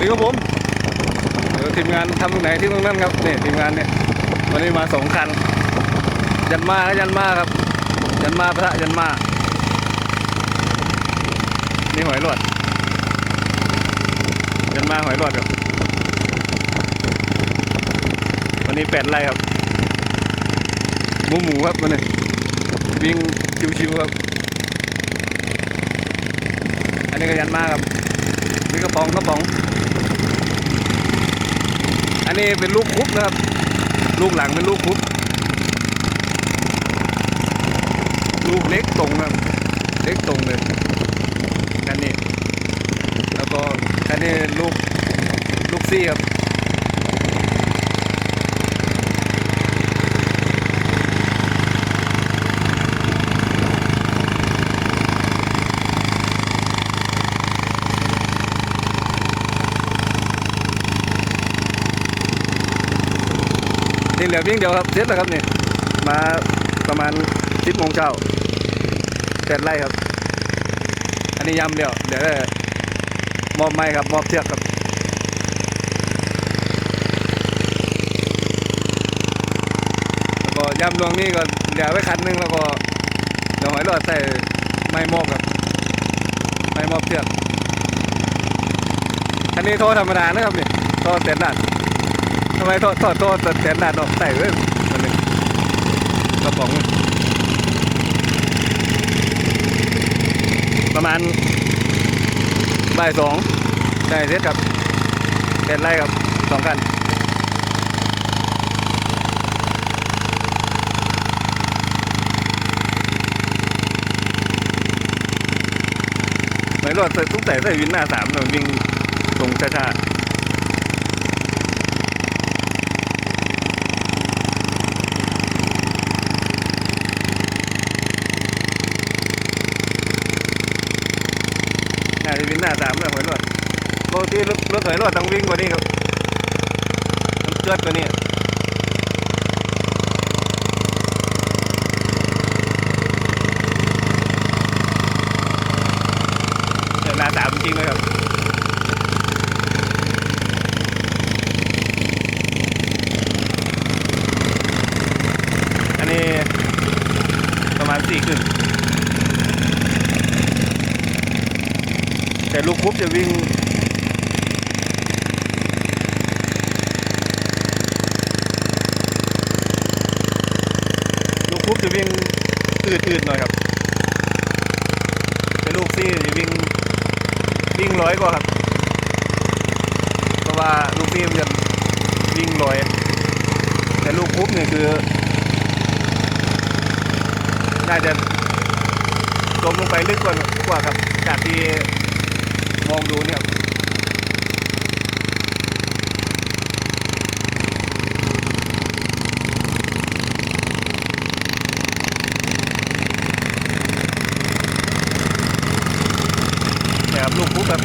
นี่ครับผมเดี๋ยวทีมงานทำตรงไหนที่ตรงนั้นครับนี่ทีมงานเนี่ยวันนี้มาสองคัน ยันมาครับยันมาครับ ยันมาพระยันมานี่หอยหลอดยันมาหอยหลอดครับวันนี้แปดไร่ครับหมูหมูครับวันนี้วิ่งชิวๆครับอันนี้ก็ยันมาครับนี่กระป๋องกระป๋อง อันนี้เป็นลูกคุบนะครับ ลูกหลังเป็นลูกคุบลูกเล็กตรงนะครับเล็กตรงเลยคันนี้ แล้วก็คันนี้ลูกลูกซี่ครับ นี่เหลือเพียงเดียวครับเสร็จแล้วครับนี่มาประมาณสิบโมงเช้าเสร็จไล่ครับ อันนี้ยำเดียวเดี๋ยวได้มอบไม้ครับมอบเชือกครับแล้วก็ยำรวงนี้ก็เดี๋ยวไว้คันนึงแล้วก็เดี๋ยวหอยหลอดใส่ไม้มอบครับไม้มอบเชือกอันนี้โทรธรรมดานะครับนี่โทรเสร็จแล้ว ทำไมโทษโทษโทษแสนดาดอกใส่เว้ยมันหนึ่งกระป๋องประมาณบ่ายสองได้เสร็จครับเป็นไรครับสองกันไม่รอดตุ้งแต่ใส่วินหน้าสามเราวิ่งตรงช้าๆ น่าจะวิ่ง หน้าสามเลยหอยรอดปกติรถรถหอยรอดต้องวิ่งกว่านี้ครับต้องเกิดกว่านี้เดี๋ยวหน้าสามจริงเลยครับอันนี้ประมาณสี่ขึ้น แต่ลูกคุบจะวิ่งลูกคุบจะวิ่งอืดๆหน่อยครับแต่ลูกซี่จะวิ่งวิ่งร้อยกว่าครับ เพราะว่าลูกซี่มันจะวิ่งร้อย แต่ลูกคุบเนี่ยคือ น่าจะจมลงไปลึกกว่ากว่าครับจากที่ มองดูเนี่ยครับลูกคุกครับ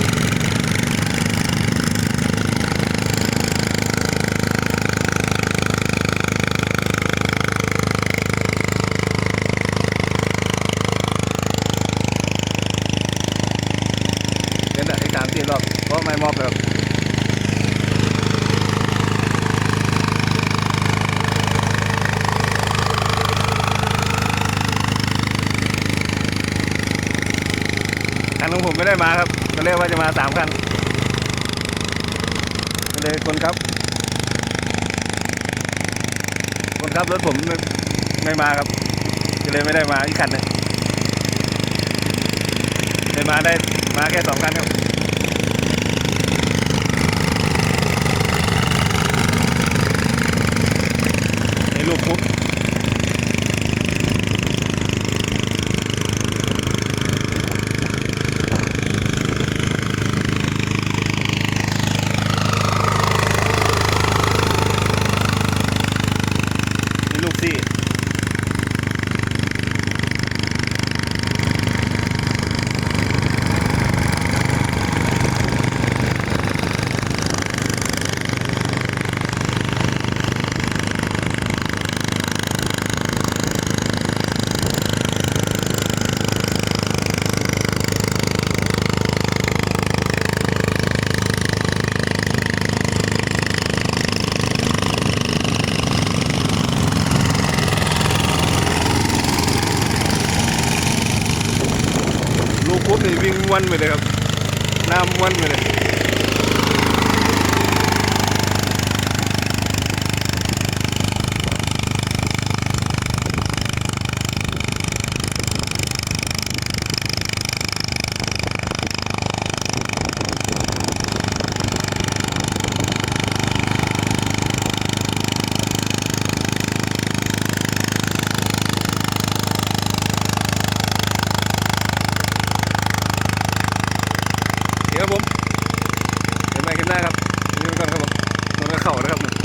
เล่นได้อีกสามสี่รอบเพราะไม่มอบเลยครับ คันของผมไม่ได้มาครับก็เรียกว่าจะมาสามคันก็เลยคนครับ คนครับรถผมไม่ไม่มาครับก็เลยไม่ได้มาอีกคันหนึงเลยมาได้มาแค่สองคันครับ ในลูกคุกนี่ลูกซี่ ม้วนไป ครับน้ำม้นไปเดี๋ยวครับผมเดี๋ยวมาคลิปหน้าครับนี่ก่อนครับผมมันก็เข่าแล้วครับ